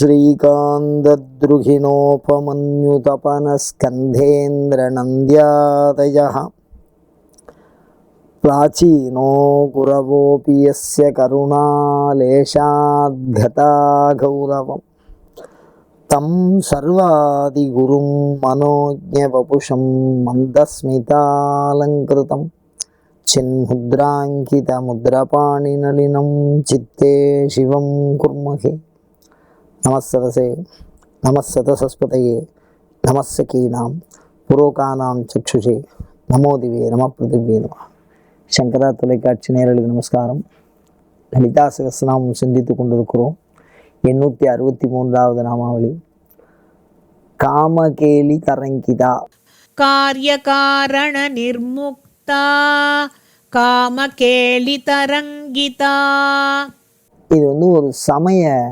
श्रीकान्तद्रुहिणोपमन्युतपनस्कन्धेन्द्रनन्द्यादयः प्राचीनो गुरवोऽपि यस्य करुणालेशाद्गता गौरवं तं सर्वादिगुरुं मनोज्ञवपुषं मन्दस्मितालङ्कृतं चिन्मुद्राङ्कितमुद्रपाणिनलिनं चित्ते शिवं कुर्महे நமசதசே நமசதசஸ்பதையே நமசகீனாம் புரோகானாம் சக்ஷுஷே நமோதிவே நம பிருத்திவே நம. சங்கரா தொலைக்காட்சி நேரலுக்கு நமஸ்காரம். லலிதா சகசநாமம் சிந்தித்து கொண்டிருக்கிறோம். எண்ணூற்றி அறுபத்தி மூன்றாவது நாமாவளி. காமகேலி தரங்கிதா காரியகாரண நிர்முக்தா. காமகேலி தரங்கிதா. இது வந்து ஒரு சமய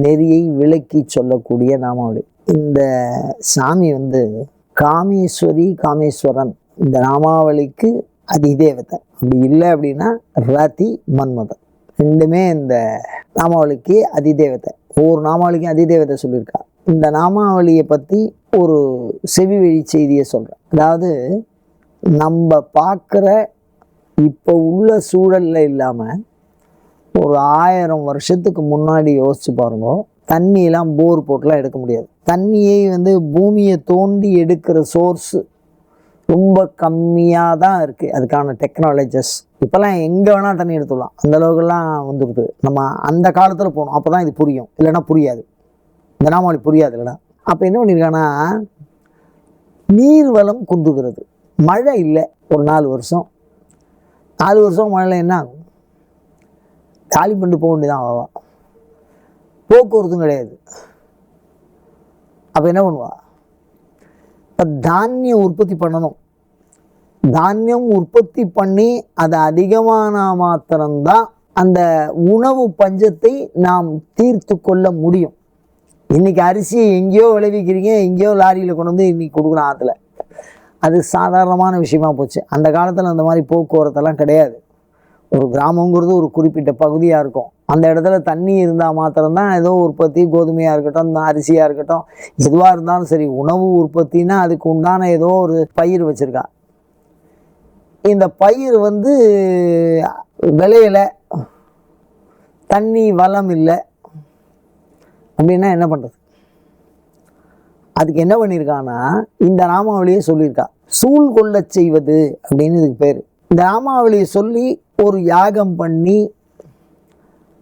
நெறியை விளக்கி சொல்லக்கூடிய நாமாவளி இந்த சாமி வந்து காமேஸ்வரி காமேஸ்வரன். இந்த நாமாவளிக்கு அதிதேவதை. அப்படி இல்லை அப்படின்னா ரதி மன்மதன். ரெண்டுமே இந்த நாமாவளிக்கு அதிதேவதை. ஒவ்வொரு நாமாவளிக்கும் அதிதேவதை சொல்லியிருக்கா. இந்த நாமாவளியை பற்றி ஒரு செவி வழி செய்தியை சொல்கிறேன் அதாவது நம்ம பார்க்குற இப்போ உள்ள சூழலில் இல்லாமல் ஒரு ஆயிரம் வருஷத்துக்கு முன்னாடி யோசிச்சு பாருங்க. தண்ணியெல்லாம் போர் போட்டுலாம் எடுக்க முடியாது. தண்ணியை வந்து பூமியை தோண்டி எடுக்கிற சோர்ஸ் ரொம்ப கம்மியாக தான் இருக்குது அதுக்கான டெக்னாலஜிஸ் இப்போல்லாம் எங்கே வேணால் தண்ணி எடுத்துடலாம். அந்த அளவுக்குலாம் வந்துடுது நம்ம அந்த காலத்தில் போகணும் அப்போ தான் இது புரியும். இல்லைன்னா புரியாது. இந்த நாமாவளி புரியாது இல்லைனா அப்போ என்ன பண்ணியிருக்காங்கன்னா நீர் வளம் குன்றுகிறது மழை இல்லை. ஒரு நாலு வருஷம். நாலு வருஷம் மழை என்ன ஆகும்? காலி பண்ணிட்டு போக வேண்டியதான் அவா போக்குவரத்தும் கிடையாது. அப்போ என்ன பண்ணுவா? இப்போ தானியம் உற்பத்தி பண்ணணும். தானியம் உற்பத்தி பண்ணி அதை அதிகமான மாத்திரம்தான் அந்த உணவு பஞ்சத்தை நாம் தீர்த்து கொள்ள முடியும். இன்றைக்கி அரிசியை எங்கேயோ விளைவிக்கிறீங்க எங்கேயோ லாரியில் கொண்டு வந்து இன்றைக்கி கொடுக்குறோம் ஆற்றுல அது சாதாரணமான விஷயமா போச்சு. அந்த காலத்தில் அந்த மாதிரி போக்குவரத்தெல்லாம் கிடையாது. ஒரு கிராமங்கிறது ஒரு குறிப்பிட்ட பகுதியாக இருக்கும். அந்த இடத்துல தண்ணி இருந்தால் மாத்திரம்தான் ஏதோ உற்பத்தி கோதுமையாக இருக்கட்டும் இந்த அரிசியாக இருக்கட்டும் எதுவாக இருந்தாலும் சரி உணவு உற்பத்தினா அதுக்கு உண்டான ஏதோ ஒரு பயிர் வச்சுருக்கா. இந்த பயிர் வந்து விளையலை. தண்ணி வளம் இல்லை. அப்படின்னா என்ன பண்ணுறது அதுக்கு என்ன பண்ணியிருக்கான்னா இந்த நாமாவளியை சொல்லியிருக்கா சூழ் கொள்ளச் செய்வது அப்படின்னு இதுக்கு பேர். இந்த நாமாவளியை சொல்லி ஒரு யாகம் பண்ணி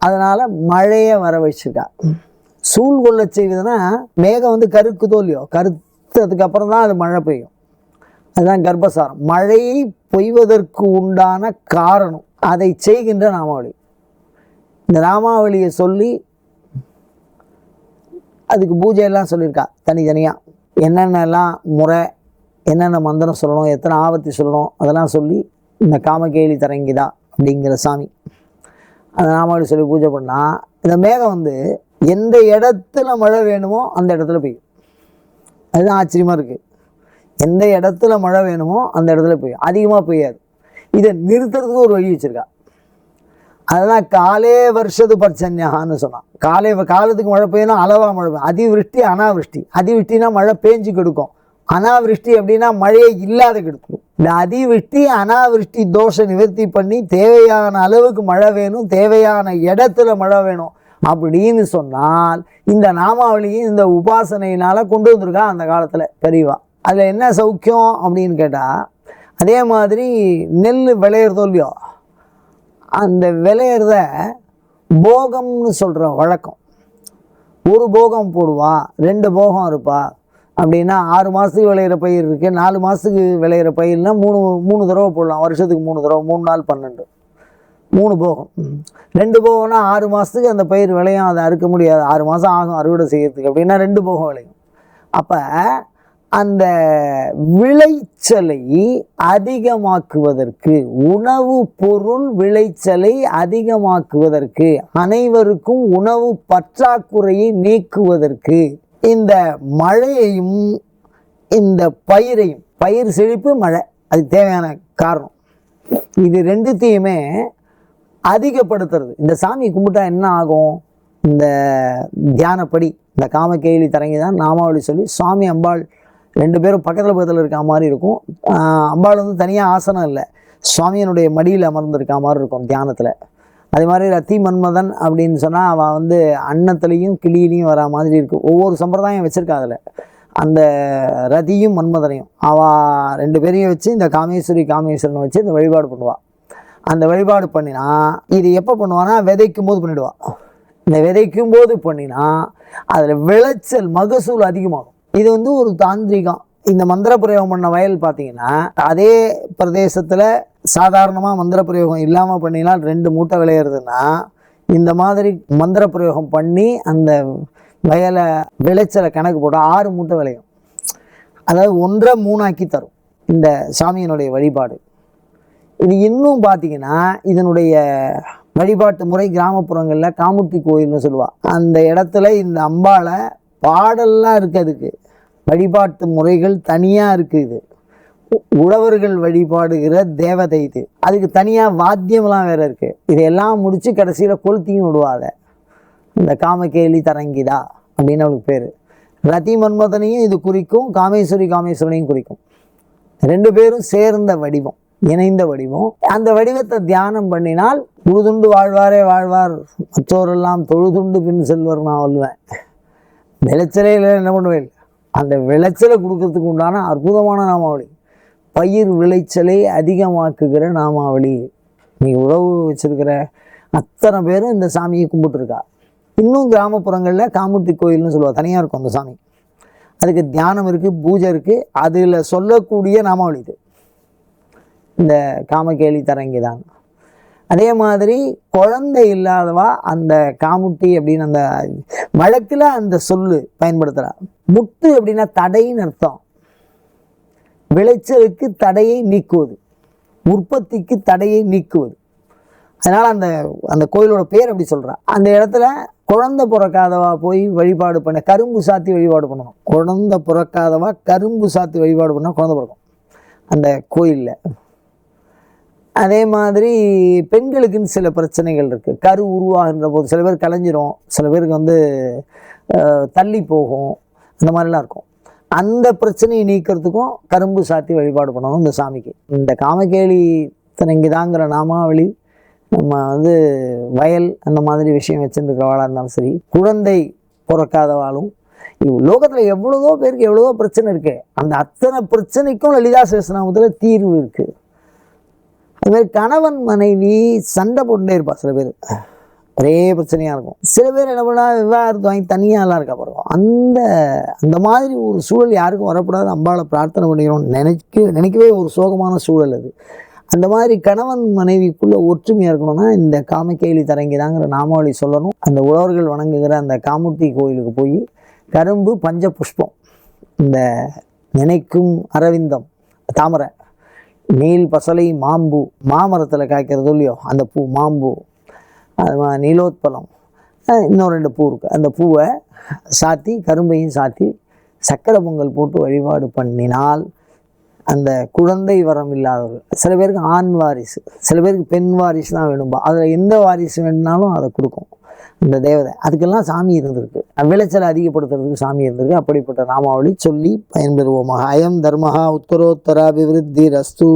அதனால் மழையை வர வச்சிருக்கா. சூழ் கொள்ள செய்வதுன்னா மேகம் வந்து கருக்குதோ இல்லையோ கருத்ததுக்கு அப்புறம் தான் அது மழை பெய்யும். அதுதான் கர்ப்பசாரம். மழையை பொய்வதற்கு உண்டான காரணம் அதை செய்கின்ற நாமாவளி இந்த நாமாவளியை சொல்லி அதுக்கு பூஜையெல்லாம் சொல்லியிருக்கா தனித்தனியாக என்னென்னலாம் முறை என்னென்ன மந்திரம் சொல்லணும் எத்தனை ஆபத்தி சொல்லணும் அதெல்லாம் சொல்லி இந்த காமகேலி தரங்கிதா அப்படிங்கிற சாமி. அந்த நாமாவளி சொல்லி பூஜை பண்ணால் இந்த மேகம் வந்து எந்த இடத்துல மழை வேணுமோ அந்த இடத்துல பெய்யும். அதுதான் ஆச்சரியமாக இருக்குது எந்த இடத்துல மழை வேணுமோ அந்த இடத்துல பெய்யும். அதிகமாக பெய்யாது. இதை நிறுத்துறதுக்கு ஒரு வழி வச்சுருக்கா. அதுதான் காலே வருஷத்து பர்ச்சன்யான்னு சொன்னான். காலை காலத்துக்கு மழை பெய்யணும் அளவாக மழை பெய்யும். அதிவிருஷ்டி அனாவிருஷ்டி. அதிவிருஷ்டினா மழை பேஞ்சு கெடுக்கும். அனாவிருஷ்டி அப்படின்னா மழையை இல்லாத கெடுத்துடும் இந்த அதிவிருஷ்டி அனாவிருஷ்டி தோஷ நிவர்த்தி பண்ணி தேவையான அளவுக்கு மழை வேணும் தேவையான இடத்துல மழை வேணும் அப்படின்னு சொன்னால் இந்த நாமாவளியும் இந்த உபாசனையினால் கொண்டு வந்திருக்கா அந்த காலத்தில் பெரியவா. அதில் என்ன சௌக்கியம் அப்படின்னு கேட்டால் அதே மாதிரி நெல் விளையிறதோ இல்லையோ? அந்த விளையிறத போகம்னு சொல்கிற வழக்கம். ஒரு போகம் போடுவா ரெண்டு போகம் இருப்பா அப்படின்னா ஆறு மாதத்துக்கு விளையிற பயிர் இருக்குது நாலு மாதத்துக்கு விளையிற பயிர்னா மூணு மூணு தடவை போடலாம். வருஷத்துக்கு மூணு தடவை மூணு நாள் பன்னெண்டு. மூணு போகம். ரெண்டு போகம்னா ஆறு மாதத்துக்கு அந்த பயிர் விளையும். அதை அறுக்க முடியாது. ஆறு மாதம் ஆகும் அறுவடை செய்யறதுக்கு. அப்படின்னா ரெண்டு போகம் விளையும். அப்போ அந்த விளைச்சலை அதிகமாக்குவதற்கு உணவு பொருள் விளைச்சலை அதிகமாக்குவதற்கு அனைவருக்கும் உணவு பற்றாக்குறையை நீக்குவதற்கு இந்த மழையையும் இந்த பயிரையும் பயிர் செழிப்பு மழை. அதுக்கு தேவையான காரணம். இது ரெண்டுத்தையுமே அதிகப்படுத்துறது. இந்த சாமி கும்பிட்டா என்ன ஆகும்? இந்த தியானப்படி இந்த காமக்கேலி தரங்கி தான் நாமாவளி சொல்லி சுவாமி அம்பாள் ரெண்டு பேரும் பக்கத்தில் பக்கத்தில் இருக்க மாதிரி இருக்கும். அம்பாள் வந்து தனியாக ஆசனம் இல்லை. சுவாமியனுடைய மடியில் அமர்ந்திருக்க மாதிரி இருக்கும் தியானத்தில். அதே மாதிரி ரத்தி மன்மதன் அப்படின்னு சொன்னால் அவள் வந்து அன்னத்துலேயும் கிளியிலையும் வரா மாதிரி இருக்குது ஒவ்வொரு சம்பிரதாயம் வச்சுருக்கா அதில். அந்த ரதியும் மன்மதனையும். அவள் ரெண்டு பேரையும் வச்சு இந்த காமேஸ்வரி காமேஸ்வரனை வச்சு இந்த வழிபாடு பண்ணுவாள் அந்த வழிபாடு பண்ணினா இது எப்போ பண்ணுவான்னா விதைக்கும் போது பண்ணிடுவா. இந்த விதைக்கும் போது பண்ணினா அதில் விளைச்சல் மகசூல் அதிகமாகும். இது வந்து ஒரு தாந்திரிகம். இந்த மந்திர பிரயோகம் பண்ண வயல் பார்த்தீங்கன்னா அதே பிரதேசத்தில் சாதாரணமாக மந்திர பிரயோகம் இல்லாமல் பண்ணினால் ரெண்டு மூட்டை விளையிறதுன்னா இந்த மாதிரி மந்திர பிரயோகம் பண்ணி அந்த வயலை விளைச்சலை கணக்கு போட்டால் ஆறு மூட்டை விளையும். அதாவது ஒன்றை மூணாக்கி தரும் இந்த சாமியினுடைய வழிபாடு. இது இன்னும் பார்த்தீங்கன்னா இதனுடைய வழிபாட்டு முறை கிராமப்புறங்களில் காமுட்டி கோயில்னு சொல்லுவாள் அந்த இடத்துல இந்த அம்பாளை பாடல்லாம் இருக்குது அதுக்கு. வழிபாட்டு முறைகள் தனியாக இருக்குது இது. உழவர்கள் வழிபாடுகிற தேவதை இது. அதுக்கு தனியாக வாத்தியம்லாம் வேறு இருக்குது இதையெல்லாம் முடித்து கடைசியில் கொளுத்தியும் விடுவாத இந்த காமகேலி தரங்கிதா அப்படின்னு அவளுக்கு பேர். ரதி மன்மதனையும் இது குறிக்கும் காமேஸ்வரி காமேஸ்வரனையும் குறிக்கும். ரெண்டு பேரும் சேர்ந்த வடிவம் இணைந்த வடிவம். அந்த வடிவத்தை தியானம் பண்ணினால் உழுதுண்டு வாழ்வாரே வாழ்வார். மற்றோரெல்லாம் தொழுதுண்டு பின் செல்வர் நான் சொல்லுவேன் விளைச்சலே இல்லை என்ன பண்ணுவேன்? அந்த விளைச்சலை கொடுக்கறதுக்கு உண்டான அற்புதமான நாமாவளி. பயிர் விளைச்சலை அதிகமாக்குகிற நாமாவளி. நீ உறவு வச்சிருக்கிற அத்தனை பேரும் இந்த சாமியை கும்பிட்டுருக்கா. இன்னும் கிராமப்புறங்களில் காமூர்த்தி கோயில்னு சொல்லுவா தனியாக இருக்கும் அந்த சாமி. அதுக்கு தியானம் இருக்குது பூஜை இருக்குது அதில் சொல்லக்கூடிய நாமாவளி இது. இந்த காமகேலி தரங்கி தான் அதே மாதிரி குழந்தை இல்லாதவா அந்த காமுட்டி அப்படின்னு அந்த வழக்கில் அந்த சொல்லு பயன்படுத்துகிறா முட்டு அப்படின்னா தடைன்னு அர்த்தம். விளைச்சலுக்கு தடையை நீக்குவது உற்பத்திக்கு தடையை நீக்குவது. அதனால் அந்த அந்த கோயிலோட பேர் அப்படி சொல்கிறான் அந்த இடத்துல குழந்தை பிறக்காதவா போய் வழிபாடு பண்ண கரும்பு சாத்தி வழிபாடு பண்ணணும். குழந்தை பிறக்காதவா கரும்பு சாத்தி வழிபாடு பண்ணால் குழந்தை பிறக்கும். அந்த கோயிலில். அதே மாதிரி பெண்களுக்குன்னு சில பிரச்சனைகள் இருக்குது கரு உருவாகின்ற போது சில பேர் கலைஞ்சிரும் சில பேருக்கு வந்து தள்ளி போகும். அந்த மாதிரிலாம் இருக்கும். அந்த பிரச்சனையை நீக்கிறதுக்கும் கரும்பு சாத்தி வழிபாடு பண்ணணும் இந்த சாமிக்கு. இந்த காமகேலி தனங்கிதாங்கிற நாமாவளி நம்ம வந்து வயல் அந்த மாதிரி விஷயம் வச்சுருக்கிறவாளாக இருந்தாலும் சரி குழந்தை பிறக்காதவாளும் லோகத்தில் எவ்வளவோ பேருக்கு எவ்வளவோ பிரச்சனை இருக்கு. அந்த அத்தனை பிரச்சனைக்கும் லலிதா சேஷனாமத்தில் தீர்வு இருக்குது அதுமாதிரி கணவன் மனைவி சண்டை போட்டுட்டே இருப்பா சில பேர். ஒரே பிரச்சனையாக இருக்கும். சில பேர் என்ன பண்ணா விவாகரத்து வாங்கி தனியாகலாம் இருக்கா பாருங்க. அந்த அந்த மாதிரி ஒரு சூழல் யாருக்கும் வரக்கூடாது அம்பாளை பிரார்த்தனை பண்ணிக்கிறோம் நினைக்க நினைக்கவே ஒரு சோகமான சூழல் அது. அந்த மாதிரி கணவன் மனைவிக்குள்ளே ஒற்றுமையாக இருக்கணும்னா இந்த காமக்கேலி தரங்கிதாங்கிற நாமாவளி சொல்லணும். அந்த உழவர்கள் வணங்குகிற அந்த காமுட்டி கோயிலுக்கு போய் கரும்பு பஞ்ச புஷ்பம் இந்த நினைக்கும் அரவிந்தம் தாமரை நீல் பசலை மாம்பு மாமரத்தில் காய்க்கிறது இல்லையோ அந்த பூ மாம்பூ அது மா- நீலோத்பலம். இன்னும் ரெண்டு பூ இருக்குது அந்த பூவை சாத்தி கரும்பையும் சாத்தி சக்கரை பொங்கல் போட்டு வழிபாடு பண்ணினால் அந்த குழந்தை வரம் இல்லாதவர்கள் சில பேருக்கு ஆண் வாரிசு சில பேருக்கு பெண் வாரிசு தான் வேணும்பா. அதில் எந்த வாரிசு வேணுனாலும் அதை கொடுக்கும். இந்த தேவதை. அதுக்கெல்லாம் சாமி இருந்திருக்கு. விளைச்சலை அதிகப்படுத்துறதுக்கு சாமி இருந்திருக்கு. அப்படிப்பட்ட நாமாவளி சொல்லி பயன்பெறுவோமாக. அயம் தர்மஹா உத்தரோத்தராபிவிருத்தி ரஸ்து